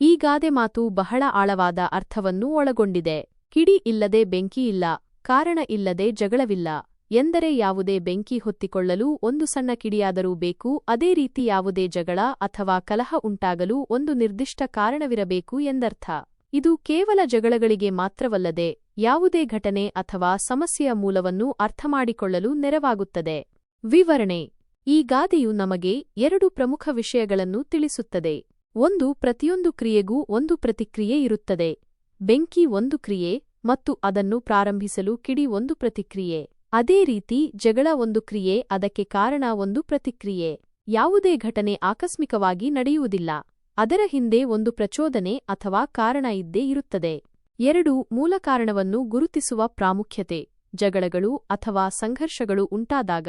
ಈ ಗಾದೆ ಮಾತು ಬಹಳ ಆಳವಾದ ಅರ್ಥವನ್ನು ಒಳಗೊಂಡಿದೆ. ಕಿಡಿ ಇಲ್ಲದೆ ಬೆಂಕಿ ಇಲ್ಲ, ಕಾರಣ ಇಲ್ಲದೆ ಜಗಳವಿಲ್ಲ, ಎಂದರೆ ಯಾವುದೇ ಬೆಂಕಿ ಹೊತ್ತಿಕೊಳ್ಳಲು ಒಂದು ಸಣ್ಣ ಕಿಡಿಯಾದರೂ ಬೇಕು, ಅದೇ ರೀತಿ ಯಾವುದೇ ಜಗಳ ಅಥವಾ ಕಲಹ ಉಂಟಾಗಲು ಒಂದು ನಿರ್ದಿಷ್ಟ ಕಾರಣವಿರಬೇಕು ಎಂದರ್ಥ. ಇದು ಕೇವಲ ಜಗಳಗಳಿಗೆ ಮಾತ್ರವಲ್ಲದೆ, ಯಾವುದೇ ಘಟನೆ ಅಥವಾ ಸಮಸ್ಯೆಯ ಮೂಲವನ್ನು ಅರ್ಥಮಾಡಿಕೊಳ್ಳಲು ನೆರವಾಗುತ್ತದೆ. ವಿವರಣೆ. ಈ ಗಾದೆಯು ನಮಗೆ ಎರಡು ಪ್ರಮುಖ ವಿಷಯಗಳನ್ನು ತಿಳಿಸುತ್ತದೆ. ಒಂದು ಪ್ರತಿಯೊಂದು ಕ್ರಿಯೆಗೂ ಒಂದು ಪ್ರತಿಕ್ರಿಯೆ ಇರುತ್ತದೆ. ಬೆಂಕಿ ಒಂದು ಕ್ರಿಯೆ ಮತ್ತು ಅದನ್ನು ಪ್ರಾರಂಭಿಸಲು ಕಿಡಿ ಒಂದು ಪ್ರತಿಕ್ರಿಯೆ. ಅದೇ ರೀತಿ ಜಗಳ ಒಂದು ಕ್ರಿಯೆ ಅದಕ್ಕೆ ಕಾರಣ ಒಂದು ಪ್ರತಿಕ್ರಿಯೆ. ಯಾವುದೇ ಘಟನೆ ಆಕಸ್ಮಿಕವಾಗಿ ನಡೆಯುವುದಿಲ್ಲ. ಅದರ ಹಿಂದೆ ಒಂದು ಪ್ರಚೋದನೆ ಅಥವಾ ಕಾರಣ ಇದ್ದೇ ಇರುತ್ತದೆ. ಎರಡು ಮೂಲ ಕಾರಣವನ್ನು ಗುರುತಿಸುವ ಪ್ರಾಮುಖ್ಯತೆ. ಜಗಳಗಳು ಅಥವಾ ಸಂಘರ್ಷಗಳು ಉಂಟಾದಾಗ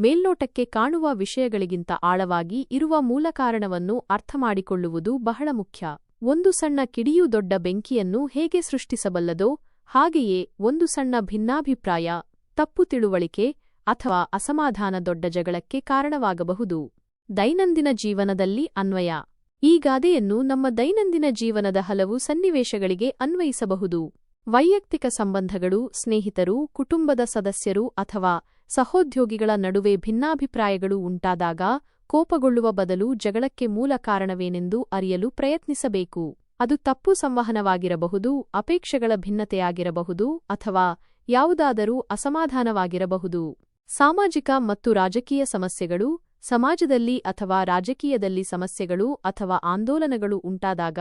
ಮೇಲ್ನೋಟಕ್ಕೆ ಕಾಣುವ ವಿಷಯಗಳಿಗಿಂತ ಆಳವಾಗಿ ಇರುವ ಮೂಲ ಕಾರಣವನ್ನು ಅರ್ಥಮಾಡಿಕೊಳ್ಳುವುದು ಬಹಳ ಮುಖ್ಯ. ಒಂದು ಸಣ್ಣ ಕಿಡಿಯು ದೊಡ್ಡ ಬೆಂಕಿಯನ್ನು ಹೇಗೆ ಸೃಷ್ಟಿಸಬಲ್ಲದೋ ಹಾಗೆಯೇ ಒಂದು ಸಣ್ಣ ಭಿನ್ನಾಭಿಪ್ರಾಯ, ತಪ್ಪು ತಿಳುವಳಿಕೆ ಅಥವಾ ಅಸಮಾಧಾನ ದೊಡ್ಡ ಜಗಳಕ್ಕೆ ಕಾರಣವಾಗಬಹುದು. ದೈನಂದಿನ ಜೀವನದಲ್ಲಿ ಅನ್ವಯ. ಈ ಗಾದೆಯನ್ನು ನಮ್ಮ ದೈನಂದಿನ ಜೀವನದ ಹಲವು ಸನ್ನಿವೇಶಗಳಿಗೆ ಅನ್ವಯಿಸಬಹುದು. ವೈಯಕ್ತಿಕ ಸಂಬಂಧಗಳು, ಸ್ನೇಹಿತರು, ಕುಟುಂಬದ ಸದಸ್ಯರು ಅಥವಾ ಸಹೋದ್ಯೋಗಿಗಳ ನಡುವೆ ಭಿನ್ನಾಭಿಪ್ರಾಯಗಳು ಉಂಟಾದಾಗ ಕೋಪಗೊಳ್ಳುವ ಬದಲು ಜಗಳಕ್ಕೆ ಮೂಲ ಕಾರಣವೇನೆಂದು ಅರಿಯಲು ಪ್ರಯತ್ನಿಸಬೇಕು. ಅದು ತಪ್ಪು ಸಂವಹನವಾಗಿರಬಹುದು, ಅಪೇಕ್ಷೆಗಳ ಭಿನ್ನತೆಯಾಗಿರಬಹುದು ಅಥವಾ ಯಾವುದಾದರೂ ಅಸಮಾಧಾನವಾಗಿರಬಹುದು. ಸಾಮಾಜಿಕ ಮತ್ತು ರಾಜಕೀಯ ಸಮಸ್ಯೆಗಳು, ಸಮಾಜದಲ್ಲಿ ಅಥವಾ ರಾಜಕೀಯದಲ್ಲಿ ಸಮಸ್ಯೆಗಳು ಅಥವಾ ಆಂದೋಲನಗಳು ಉಂಟಾದಾಗ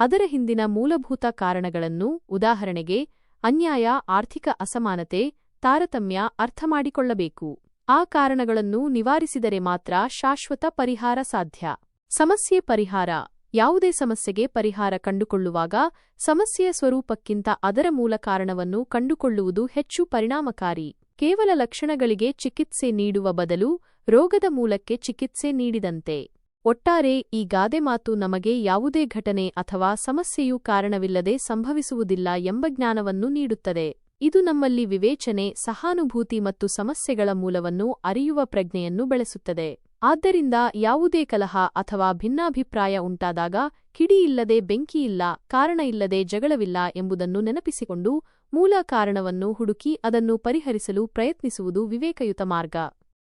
ಅದರ ಹಿಂದಿನ ಮೂಲಭೂತ ಕಾರಣಗಳನ್ನು ಉದಾಹರಣೆಗೆ, ಅನ್ಯಾಯ, ಆರ್ಥಿಕ ಅಸಮಾನತೆ ತಾರತಮ್ಯ ಅರ್ಥಮಾಡಿಕೊಳ್ಳಬೇಕು. ಆ ಕಾರಣಗಳನ್ನು ನಿವಾರಿಸಿದರೆ ಮಾತ್ರ ಶಾಶ್ವತ ಪರಿಹಾರ ಸಾಧ್ಯ. ಸಮಸ್ಯೆ ಪರಿಹಾರ. ಯಾವುದೇ ಸಮಸ್ಯೆಗೆ ಪರಿಹಾರ ಕಂಡುಕೊಳ್ಳುವಾಗ ಸಮಸ್ಯೆಯ ಸ್ವರೂಪಕ್ಕಿಂತ ಅದರ ಮೂಲ ಕಾರಣವನ್ನು ಕಂಡುಕೊಳ್ಳುವುದು ಹೆಚ್ಚು ಪರಿಣಾಮಕಾರಿ. ಕೇವಲ ಲಕ್ಷಣಗಳಿಗೆ ಚಿಕಿತ್ಸೆ ನೀಡುವ ಬದಲು ರೋಗದ ಮೂಲಕ್ಕೆ ಚಿಕಿತ್ಸೆ ನೀಡಿದಂತೆ. ಒಟ್ಟಾರೆ ಈ ಗಾದೆ ಮಾತು ನಮಗೆ ಯಾವುದೇ ಘಟನೆ ಅಥವಾ ಸಮಸ್ಯೆಯು ಕಾರಣವಿಲ್ಲದೆ ಸಂಭವಿಸುವುದಿಲ್ಲ ಎಂಬ ಜ್ಞಾನವನ್ನು ನೀಡುತ್ತದೆ. ಇದು ನಮ್ಮಲ್ಲಿ ವಿವೇಚನೆ, ಸಹಾನುಭೂತಿ ಮತ್ತು ಸಮಸ್ಯೆಗಳ ಮೂಲವನ್ನು ಅರಿಯುವ ಪ್ರಜ್ಞೆಯನ್ನು ಬೆಳೆಸುತ್ತದೆ. ಆದ್ದರಿಂದ ಯಾವುದೇ ಕಲಹ ಅಥವಾ ಭಿನ್ನಾಭಿಪ್ರಾಯ ಉಂಟಾದಾಗ ಕಿಡಿಯಿಲ್ಲದೆ ಬೆಂಕಿಯಿಲ್ಲ ಕಾರಣ ಇಲ್ಲದೆ ಜಗಳವಿಲ್ಲ ಎಂಬುದನ್ನು ನೆನಪಿಸಿಕೊಂಡು ಮೂಲ ಕಾರಣವನ್ನು ಹುಡುಕಿ ಅದನ್ನು ಪರಿಹರಿಸಲು ಪ್ರಯತ್ನಿಸುವುದು ವಿವೇಕಯುತ ಮಾರ್ಗ.